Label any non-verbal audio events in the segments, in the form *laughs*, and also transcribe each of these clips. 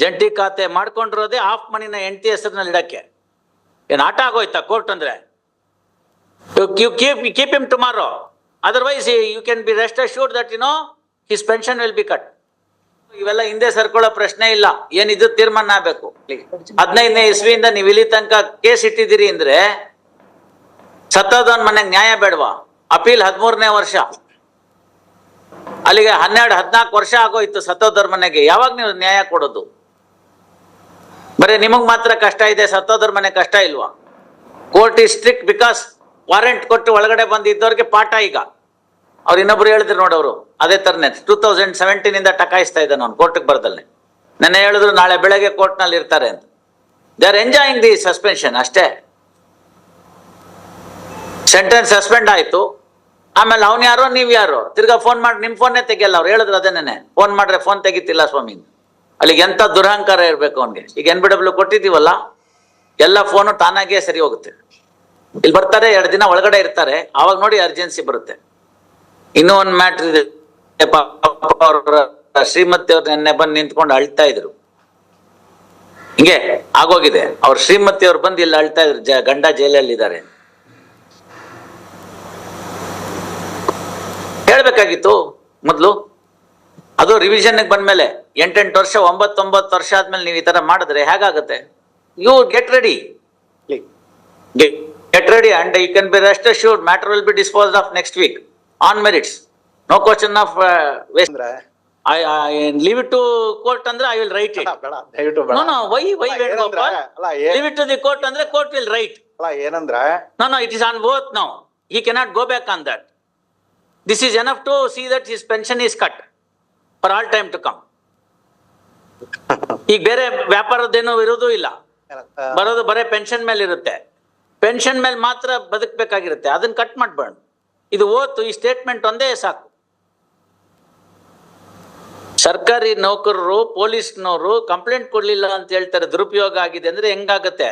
ಜಂಟಿ ಖಾತೆ ಮಾಡ್ಕೊಂಡಿರೋದೇ ಆಫ್ ಮನಿನ ಎಂಟಿ ಹೆಸರಿನಲ್ಲಿ ಇಡಕ್ಕೆ. ಏನು ಆಟ ಆಗೋಯ್ತಾ ಕೋರ್ಟ್ ಅಂದ್ರೆ? You keep keep him tomorrow otherwise you can be rest assure that you know his pension will be cut ಇವೆಲ್ಲ ಹಿಂದೆ ಸರ್ಕೊಳ್ಳೋ ಪ್ರಶ್ನೆ ಇಲ್ಲ. ಏನಿದ್ರು ತೀರ್ಮಾನ ಆಗ್ಬೇಕು? ಹದಿನೈದನೇ ಇಸ್ವಿಯಿಂದ ನೀವು ಇಲ್ಲಿ ತನಕ ಕೇಸ್ ಇಟ್ಟಿದ್ದೀರಿ ಅಂದ್ರೆ ಸತ್ತೋದವನ್ ಮನೆಗೆ ನ್ಯಾಯ ಬೇಡವಾ? ಅಪೀಲ್ ಹದಿಮೂರನೇ ವರ್ಷ. ಅಲ್ಲಿಗೆ ಹನ್ನೆರಡು, ಹದಿನಾಲ್ಕು ವರ್ಷ ಆಗೋಯ್ತು ಸತ್ತೋದರ್ ಮನೆಗೆ. ಯಾವಾಗ ನೀವು ನ್ಯಾಯ ಕೊಡೋದು? ಬರೀ ನಿಮಗೆ ಮಾತ್ರ ಕಷ್ಟ ಇದೆ, ಸತ್ತೋದ್ರ ಮನೆ ಕಷ್ಟ ಇಲ್ವಾ? Court is strict because warrant ಕೊಟ್ಟು ಒಳಗಡೆ ಬಂದಿದ್ದವ್ರಿಗೆ ಪಾಠ ಈಗ. ಅವ್ರು ಇನ್ನೊಬ್ರು ಹೇಳಿದ್ರು ನೋಡವ್ರು ಅದೇ ತರನೇ ಟೂ ತೌಸಂಡ್ ಸೆವೆಂಟೀನ್ ಇಂದ ಟಕಾಯಿಸ್ತಾ ಇದ್ದಾನೆ ಅವ್ನು ಕೋರ್ಟ್ಗೆ ಬರ್ದಲ್ನೆ. ನೆನ್ನೆ ಹೇಳಿದ್ರು ನಾಳೆ ಬೆಳಗ್ಗೆ ಕೋರ್ಟ್ನಲ್ಲಿ ಇರ್ತಾರೆ ಅಂತ. They are enjoying the suspension ಅಷ್ಟೇ. ಸೆಂಟೆನ್ಸ್ ಸಸ್ಪೆಂಡ್ ಆಯ್ತು. ಆಮೇಲೆ ಅವ್ನು ಯಾರೋ, ನೀವು ಯಾರೋ? ತಿರ್ಗಾ ಫೋನ್ ಮಾಡಿ ನಿಮ್ಮ ಫೋನ್ನೇ ತೆಗಿಯಲ್ಲ ಅವ್ರು, ಹೇಳಿದ್ರು ಅದೇ ನೆನೆ ಫೋನ್ ಮಾಡ್ರೆ ಫೋನ್ ತೆಗಿತಿಲ್ಲ ಸ್ವಾಮಿ. ಅಲ್ಲಿಗೆ ಎಂತ ದುರಹಂಕಾರ ಇರ್ಬೇಕು ಅವ್ನಿಗೆ? ಈಗ ಎನ್ ಬಿ ಡಬ್ಲ್ಯೂ ಕೊಟ್ಟಿದೀವಲ್ಲ ಎಲ್ಲ ಫೋನು ತಾನಾಗೇ ಸರಿ ಹೋಗುತ್ತೆ. ಇಲ್ಲಿ ಬರ್ತಾರೆ, ಎರಡು ದಿನ ಒಳಗಡೆ ಇರ್ತಾರೆ ಅವಾಗ ನೋಡಿ ಅರ್ಜೆನ್ಸಿ ಬರುತ್ತೆ. ಇನ್ನೂ ಒಂದು ಮ್ಯಾಟ್ರ್ ಇದೆ. ಶ್ರೀಮತಿ ಅವ್ರು ನೆನ್ನೆ ಬಂದು ನಿಂತ್ಕೊಂಡು ಅಳ್ತಾ ಇದ್ರು. ಹಿಂಗೆ ಆಗೋಗಿದೆ. ಅವ್ರ ಶ್ರೀಮತಿ ಅವ್ರು ಬಂದು ಇಲ್ಲಿ ಅಳ್ತಾ ಇದ್ರು ಗಂಡ ಜೈಲಲ್ಲಿ ಇದ್ದಾರೆ ಹೇಳ್ಬೇಕಾಗಿತ್ತು ಮೊದ್ಲು? ಅದು ರಿವಿಷನ್ ಬಂದ್ಮೇಲೆ ಎಂಟೆಂಟು ವರ್ಷ ಒಂಬತ್ತೊಂಬತ್ತು ವರ್ಷ ಆದ್ಮೇಲೆ ನೀವು ಈ ತರ ಮಾಡಿದ್ರೆ ಹೇಗಾಗುತ್ತೆ? You get ready get ready and you can be rest assured matter will be dispose of next week on merits no question of waste I leave it to court ಅಂದ್ರೆ I will write it no no why why leave it to the court ಅಂದ್ರೆ court will write ಅಲ್ಲ ಏನಂದ್ರೆ no no it is on both now he cannot go back on that is enough to see that his pension is cut. For all time to come ಈಗ ಬೇರೆ ವ್ಯಾಪಾರದೇನು ಇರೋದು ಇಲ್ಲ. ಬರೋದು ಬರೇ pension ಮೇಲೆ ಇರುತ್ತೆ. ಪೆನ್ಷನ್ ಮೇಲೆ ಮಾತ್ರ ಬದುಕಬೇಕಾಗಿರುತ್ತೆ. ಅದನ್ನ ಕಟ್ ಮಾಡ್ಬಾರ್ದು. ಇದು ಓತು ಈ ಸ್ಟೇಟ್ಮೆಂಟ್ ಒಂದೇ ಸಾಕು. ಸರ್ಕಾರಿ ನೌಕರರು ಪೊಲೀಸ್ನವರು ಕಂಪ್ಲೇಂಟ್ ಕೊಡ್ಲಿಲ್ಲ ಅಂತ ಹೇಳ್ತಾರೆ ದುರುಪಯೋಗ ಆಗಿದೆ ಅಂದ್ರೆ ಹೆಂಗಾಗತ್ತೆ?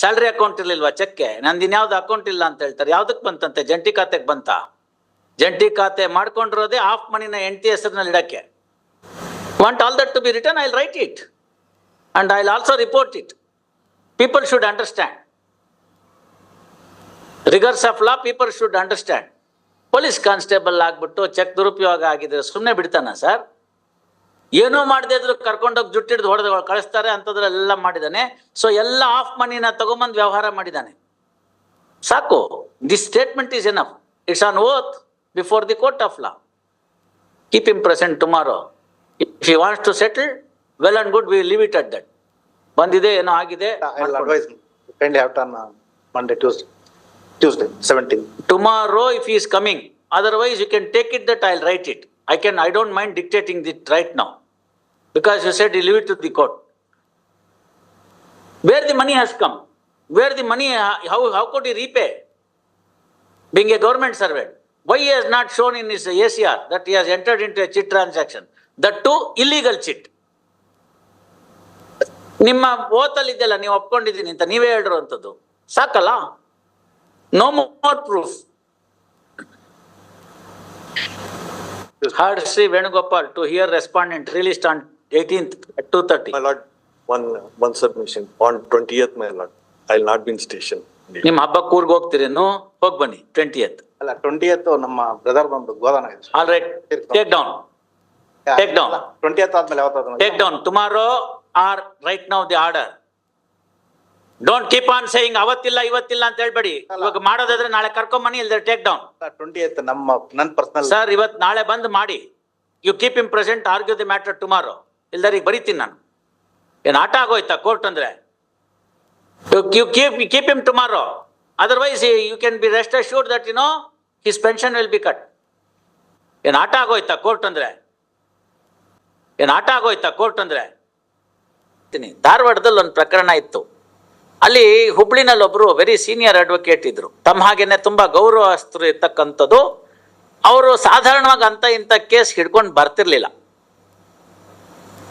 ಸ್ಯಾಲ್ರಿ ಅಕೌಂಟ್ ಇರ್ಲಿಲ್ವಾ ಚೆಕ್ಕೆ ನಂದು ಇನ್ಯಾವ್ದು ಅಕೌಂಟ್ ಇಲ್ಲ ಅಂತ ಹೇಳ್ತಾರೆ. ಯಾವ್ದಕ್ ಬಂತಂತೆ? ಜಂಟಿ ಖಾತೆಗೆ ಬಂತ? ಜಂಟಿ ಖಾತೆ ಮಾಡ್ಕೊಂಡಿರೋದೇ ಆಫ್ ಮನಿನ ಹೆಂಡತಿ ಹೆಸರಿನಲ್ಲಿ ಇಡಕ್ಕೆ. Want all that to be return I write it and I also report it people should understand rigours of law people should understand police constable ಆಗ್ಬಿಟ್ಟು ಚೆಕ್ ದುರುಪಯೋಗ ಆಗಿದ್ರೆ ಸುಮ್ಮನೆ ಬಿಡ್ತಾನ ಸರ್ ಏನೂ ಮಾಡದೇ ಇದ್ರು ಕರ್ಕೊಂಡೋಗಿ ಜುಟ್ಟಿಡ್ದು ಹೊಡೆದು ಕಳಿಸ್ತಾರೆ ಅಂಥದ್ರೆಲ್ಲ ಮಾಡಿದ್ದಾನೆ ಸೊ ಎಲ್ಲ ಆಫ್ ಮನಿನ ತಗೊಂಬಂದು ವ್ಯವಹಾರ ಮಾಡಿದ್ದಾನೆ ಸಾಕು. This statement is enough it's on oath before the court of law keep him present tomorrow If you wants to settle well and good we live it at that ಬಂದಿದೆ ಏನೋ ಆಗಿದೆ I will advise kindly have done uh, Monday, Tuesday, Tuesday, seventeen. tomorrow if he is coming otherwise you can take it that i'll write it i can i don't mind dictating it right now because you said you leave it to the court where the money has come where the money how how could he repay being a government servant why he has not shown in his acr that he has entered into a chit transaction That illegal chit ನಿಮ್ಮ ಓತಲ್ಲಿ ಇದೆಯಲ್ಲ ನೀವು ಒಪ್ಕೊಂಡಿದ್ದೀನಿ ಅಂತ ನೀವೇ ಹೇಳಿರುವಂಥದ್ದು. ಸಾಕಲ್ಲ? No more proof heard Shri Venugopal to hear respondent released on eighteenth two thirty thirty. My lord, one, one submission. On twentieth, my lord, I'll not been station ನಿಮ್ಮ ನಿಮ್ ಹಬ್ಬಕ್ಕೆ ಊರ್ಗ್ ಹೋಗ್ತೀರೇನು ಹೋಗ್ ಬನ್ನಿ ಟ್ವೆಂಟಿಯತ್ ಅಲ್ಲ ಟ್ವೆಂಟಿ ನಮ್ಮ ಬ್ರದರ್ ಬಂದು ಗೋದಾನ all right take down Take down twenty ಆದ್ಮೇಲೆ ಯಾವತ್ತಾದ್ರು take down tomorrow or right now the order don't keep on saying ಅವತ್ತಿಲ್ಲ ಇವತ್ತಿಲ್ಲ ಅಂತ ಹೇಳ್ಬೇಡಿ. ಇವಾಗ ಮಾಡೋದಾದ್ರೆ ನಾಳೆ ಕರ್ಕೊಂಬನ್ನಿ ಇಲ್ದ್ರೆ ಟೇಕ್ ಡೌನ್ ಟ್ವೆಂಟಿ ನಮ್ಮ ನನ್ ಪರ್ಸನಲ್ ಸರ್ ಇವತ್ತು ನಾಳೆ ಬಂದು ಮಾಡಿ. You keep him present argue the matter tomorrow ಇಲ್ದಾರೆ ಈಗ ಬರೀತೀನಿ ನಾನು. ಏನ್ ಆಟ ಆಗೋಯ್ತಾ ಕೋರ್ಟ್ ಅಂದ್ರೆ? You keep keep him tomorrow otherwise you can be rest assure that you know his pension will be cut ಏನ್ ಆಟ ಆಗೋಯ್ತಾ ಕೋರ್ಟ್ ಅಂದ್ರೆ? ಏನ್ ಆಟ ಆಗೋಯ್ತಾ ಕೋರ್ಟ್ ಅಂದ್ರೆ. ಧಾರವಾಡದಲ್ಲಿ ಒಂದು ಪ್ರಕರಣ ಇತ್ತು. ಅಲ್ಲಿ ಹುಬ್ಳಿನಲ್ಲಿ ಒಬ್ರು ವೆರಿ ಸೀನಿಯರ್ ಅಡ್ವೊಕೇಟ್ ಇದ್ರು. ತಮ್ಮ ಹಾಗೇನೆ ತುಂಬಾ ಗೌರವಸ್ಥರು ಇರ್ತಕ್ಕಂಥದ್ದು. ಅವರು ಸಾಧಾರಣವಾಗಿ ಅಂತ ಇಂಥ ಕೇಸ್ ಹಿಡ್ಕೊಂಡು ಬರ್ತಿರ್ಲಿಲ್ಲ.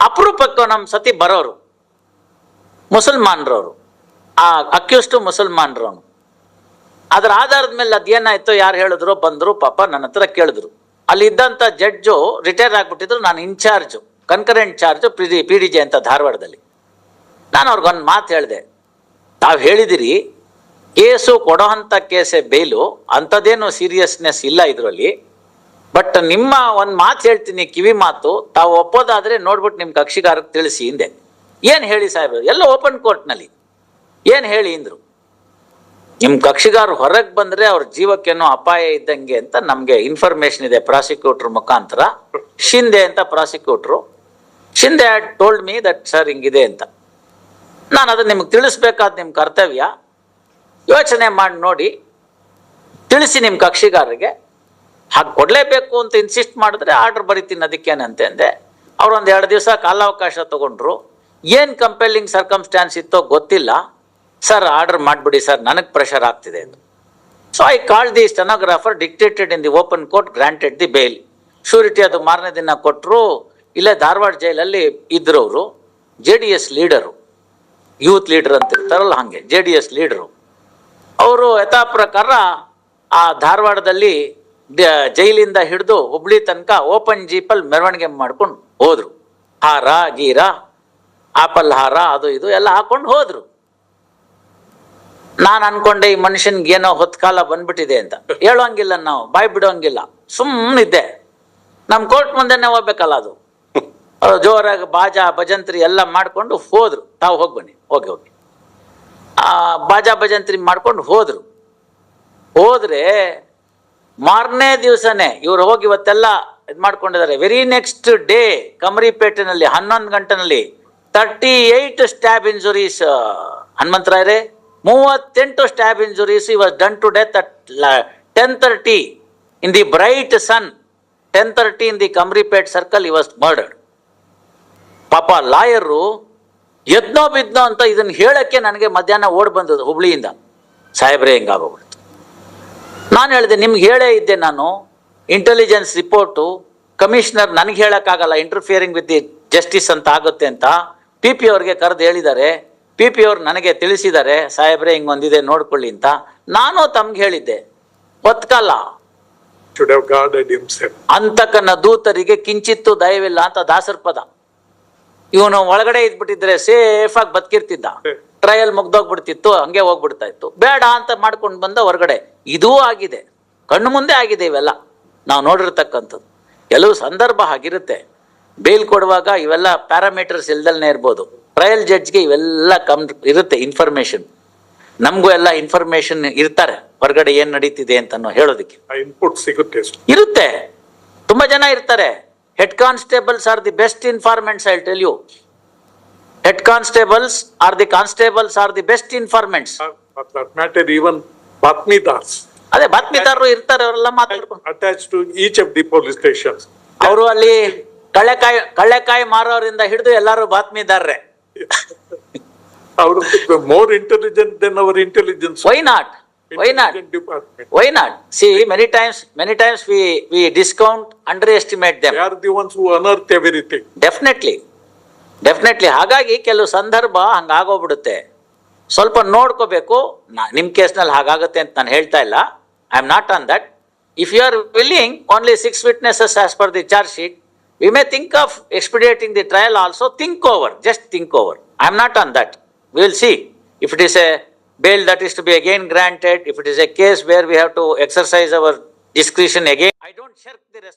ಅಪರೂಪಕ್ಕೆ ನಮ್ಮ ಸತಿ ಬರೋರು. ಮುಸಲ್ಮಾನ್ರವರು. ಆ ಅಕ್ಯೂಸ್ಟು ಮುಸಲ್ಮಾನ್ರವನು. ಅದರ ಆಧಾರದ ಮೇಲೆ ಅದೇನಾಯ್ತು ಯಾರು ಹೇಳಿದ್ರು ಬಂದ್ರು ಪಾಪ ನನ್ನ ಹತ್ರ ಕೇಳಿದ್ರು. ಅಲ್ಲಿ ಇದ್ದಂತ ಜಡ್ಜು ರಿಟೈರ್ ಆಗಿಬಿಟ್ಟಿದ್ರು, ನಾನು incharge concurrent charge P D P D J ಅಂತ ಧಾರವಾಡದಲ್ಲಿ. ನಾನು ಅವ್ರಿಗೊಂದು ಮಾತು ಹೇಳಿದೆ. ತಾವು ಹೇಳಿದಿರಿ, ಕೇಸು ಕೊಡೋ ಅಂಥ ಕೇಸೇ ಬೇಲು, ಅಂಥದ್ದೇನು ಸೀರಿಯಸ್ನೆಸ್ ಇಲ್ಲ ಇದರಲ್ಲಿ. ಬಟ್ ನಿಮ್ಮ ಒಂದು ಮಾತು ಹೇಳ್ತೀನಿ, ಕಿವಿ ಮಾತು, ತಾವು ಒಪ್ಪೋದಾದರೆ ನೋಡ್ಬಿಟ್ಟು ನಿಮ್ಮ ಕಕ್ಷಿಗಾರಕ್ಕೆ ತಿಳಿಸಿ ಹಿಂದೆ. ಏನು ಹೇಳಿ ಸಾಹೇಬ್ರು? ಎಲ್ಲ ಓಪನ್ ಕೋರ್ಟ್ನಲ್ಲಿ ಏನು ಹೇಳಿ ಅಂದರು ನಿಮ್ಮ ಕಕ್ಷಿಗಾರ ಹೊರಗೆ ಬಂದರೆ ಅವ್ರ ಜೀವಕ್ಕೇನೋ ಅಪಾಯ ಇದ್ದಂಗೆ ಅಂತ ನಮಗೆ ಇನ್ಫಾರ್ಮೇಷನ್ ಇದೆ ಪ್ರಾಸಿಕ್ಯೂಟ್ರ್ ಮುಖಾಂತರ. ಶಿಂದೆ ಅಂತ prosecutor Shinde told me that sir ಹಿಂಗಿದೆ ಅಂತ. ನಾನು ಅದನ್ನು ನಿಮ್ಗೆ ತಿಳಿಸ್ಬೇಕಾದ ನಿಮ್ಮ ಕರ್ತವ್ಯ. ಯೋಚನೆ ಮಾಡಿ ನೋಡಿ. ತಿಳಿಸಿ ನಿಮ್ಮ ಕಕ್ಷಿಗಾರರಿಗೆ. ಹಾಗೆ ಕೊಡಲೇಬೇಕು ಅಂತ ಇನ್ಸಿಸ್ಟ್ ಮಾಡಿದ್ರೆ ಆರ್ಡ್ರ್ ಬರಿತೀನಿ ಅದಕ್ಕೇನಂತೆ ಅಂದೆ. ಅವ್ರು ಒಂದು ಎರಡು ದಿವಸ ಕಾಲಾವಕಾಶ ತೊಗೊಂಡ್ರು. ಏನು ಕಂಪೆಲ್ಲಿಂಗ್ ಸರ್ಕಮ್ಸ್ಟ್ಯಾನ್ಸ್ ಇತ್ತೋ ಗೊತ್ತಿಲ್ಲ. ಸರ್ ಆರ್ಡರ್ ಮಾಡಿಬಿಡಿ ಸರ್ ನನಗೆ ಪ್ರೆಷರ್ ಆಗ್ತಿದೆ ಅಂತ. So I call the stenographer dictated in the open court granted the bail surety ಅದು ಮಾರನೇ ದಿನ ಕೊಟ್ಟರು ಇಲ್ಲೇ, ಧಾರವಾಡ ಜೈಲಲ್ಲಿ ಇದ್ರವರು J D S leader, youth leader ಅಂತ ಇರ್ತಾರಲ್ಲ ಹಾಗೆ, ಜೆ ಡಿ ಎಸ್ ಲೀಡರು. ಅವರು ಯಥಾ ಪ್ರಕಾರ ಆ ಧಾರವಾಡದಲ್ಲಿ ಜೈಲಿಂದ ಹಿಡಿದು ಹುಬ್ಳಿ ತನಕ ಓಪನ್ ಜೀಪಲ್ಲಿ ಮೆರವಣಿಗೆ ಮಾಡ್ಕೊಂಡು ಹೋದರು. ಹಾರ, ಗೀರ ಆಪಲ್ ಹಾರ ಅದು ಇದು ಎಲ್ಲ ಹಾಕೊಂಡು ಹೋದರು. ನಾನು ಅನ್ಕೊಂಡೆ ಈ ಮನುಷ್ಯನ್ಗೆ ಏನೋ ಹೊತ್ಕಾಲ ಬಂದ್ಬಿಟ್ಟಿದೆ ಅಂತ. ಹೇಳೋಂಗಿಲ್ಲ ನಾವು, ಬಾಯ್ ಬಿಡೋಂಗಿಲ್ಲ. ಸುಮ್ಮನಿದ್ದೆ ನಮ್ಮ ಕೋರ್ಟ್ ಮುಂದೆನೆ ಹೋಗ್ಬೇಕಲ್ಲ ಅದು. ಜೋರಾಗಿ ಬಾಜಾ ಭಜಂತ್ರಿ ಎಲ್ಲ ಮಾಡ್ಕೊಂಡು ಹೋದ್ರು. ತಾವು ಹೋಗಿ ಬನ್ನಿ. ಹೋಗಿ ಆ, ಬಾಜಾ ಭಜಂತ್ರಿ ಮಾಡ್ಕೊಂಡು ಹೋದ್ರು. ಹೋದ್ರೆ ಮಾರನೇ ದಿವಸನೇ ಇವ್ರು ಹೋಗಿ ಇವತ್ತೆಲ್ಲ ಇದು ಮಾಡ್ಕೊಂಡಿದ್ದಾರೆ. ವೆರಿ ನೆಕ್ಸ್ಟ್ ಡೇ ಕಮರಿಪೇಟೆನಲ್ಲಿ ಹನ್ನೊಂದು ಗಂಟೆನಲ್ಲಿ ತರ್ಟಿ ಏಯ್ಟ್ ಸ್ಟ್ಯಾಬ್ ಇಂಜುರೀಸ್ ಹನುಮಂತರಾಯರೇ ಮೂವತ್ತೆಂಟು stab injuries he done to death at ten thirty in the bright sun ten thirty in the Kamaripet circle he was murdered ಪಾಪ ಲಾಯರು ಎದ್ನೋ ಬಿದ್ನೋ ಅಂತ ಇದನ್ನ ಹೇಳಕ್ಕೆ ನನಗೆ ಮಧ್ಯಾಹ್ನ ಓಡ್ ಬಂದದ್ದು ಹುಬ್ಳಿಯಿಂದ. ಸಾಹೇಬ್ರೆ ಹಿಂಗಾಗೋಗ್ಬಿಡ್ತು ನಾನು ಹೇಳಿದೆ ನಿಮ್ಗೆ ಹೇಳೇ ಇದ್ದೆ ನಾನು ಇಂಟೆಲಿಜೆನ್ಸ್ ರಿಪೋರ್ಟು ಕಮಿಷನರ್ ನನಗೆ ಹೇಳೋಕ್ಕಾಗಲ್ಲ ಇಂಟರ್ಫಿಯರಿಂಗ್ ವಿತ್ ದಿ ಜಸ್ಟಿಸ್ ಅಂತ ಆಗುತ್ತೆ ಅಂತ ಪಿ ಪಿ ಅವ್ರಿಗೆ ಕರೆದು ಹೇಳಿದ್ದಾರೆ. ಪಿ ಪಿ ಅವ್ರು ನನಗೆ ತಿಳಿಸಿದ್ದಾರೆ ಸಾಹೇಬ್ರೆ ಹಿಂಗೊಂದಿದೆ ನೋಡ್ಕೊಳ್ಳಿ ಅಂತ. ನಾನು ತಮ್ಗೆ ಹೇಳಿದ್ದೆ. ಒತ್ಕಲ್ಲ. ಅಂತಕನ ದೂತರಿಗೆ ಕಿಂಚಿತ್ತು ದಯವಿಲ್ಲ ಅಂತ ದಾಸರ ಪದ. ಇವನು ಒಳಗಡೆ ಇದ್ಬಿಟ್ಟಿದ್ರೆ ಸೇಫ್ ಆಗಿ ಬದುಕಿರ್ತಿದ್ದ. ಟ್ರಯಲ್ ಮುಗ್ದೋಗ್ಬಿಡ್ತಿತ್ತು ಹಂಗೆ ಹೋಗ್ಬಿಡ್ತಾ ಇತ್ತು ಬೇಡ ಅಂತ ಮಾಡ್ಕೊಂಡು ಬಂದ ಹೊರಗಡೆ. ಇದೂ ಆಗಿದೆ. ಕಣ್ಣು ಮುಂದೆ ಆಗಿದೆ ಇವೆಲ್ಲ. ನಾವು ನೋಡಿರ್ತಕ್ಕಂಥದ್ದು. ಕೆಲವು ಸಂದರ್ಭ ಆಗಿರುತ್ತೆ ಬೇಲ್ ಕೊಡುವಾಗ ಇವೆಲ್ಲ ಪ್ಯಾರಾಮೀಟರ್ಸ್ ಇಲ್ದಲ್ನೇ ಇರ್ಬೋದು. ಟ್ರಯಲ್ ಜಡ್ಜ್ಗೆ ಇವೆಲ್ಲ ಕಮ್ ಇರುತ್ತೆ ಇನ್ಫಾರ್ಮೇಶನ್ ನಮಗೂ ಎಲ್ಲ ಇನ್ಫಾರ್ಮೇಶನ್ ಇರ್ತಾರೆ. ಹೊರಗಡೆ ಏನ್ ನಡೀತಿದೆ ಅಂತ ಹೇಳೋದಕ್ಕೆ. ಇನ್ಪುಟ್ ಸಿಗುತ್ತೆ ಇರುತ್ತೆ. ತುಂಬಾ ಜನ ಇರ್ತಾರೆ. Head constables are the best informants I tell you head constables are the constables are the best informants matter, even Batmidars. ಅದೇ ಬಾತ್ಮಿದಾರರು ಇರ್ತಾರೆ ಅವರೆಲ್ಲ ಮಾತಾಡ್ಕೊಂಡು attach to each of the police stations. ಅವರು ಅಲ್ಲಿ ಕಳ್ಳೆಕಾಯಿ ಕಳ್ಳೆಕಾಯಿ ಮಾರೋರಿಂದ ಹಿಡಿದು ಎಲ್ಲಾರು ಬಾತ್ಮಿದಾರ್ರೆ *laughs* ಅವರು more intelligent than our intelligence why not why not intelligent Department. Why not see many times many times we we discount underestimate them They are the ones who unearth everything. Definitely definitely ಹಾಗಾಗಿ ಕೆಲವು ಸಂದರ್ಭ ಹಂಗಾಗೋಗ್ಬಿಡುತ್ತೆ. ಸ್ವಲ್ಪ ನೋಡ್ಕೋಬೇಕು. ನಾ ನಿಮ್ಮ ಕೇಸ್ನಲ್ಲಿ ಹಾಗಾಗುತ್ತೆ ಅಂತ ನಾನು ಹೇಳ್ತಾ ಇಲ್ಲ. I am not on that if you are willing only six witnesses as per the charge sheet we may think of expediting the trial also think over just think over I am not on that will see if it is a bail that is to be again granted, if it is a case where we have to exercise our discretion again, I don't shirk the.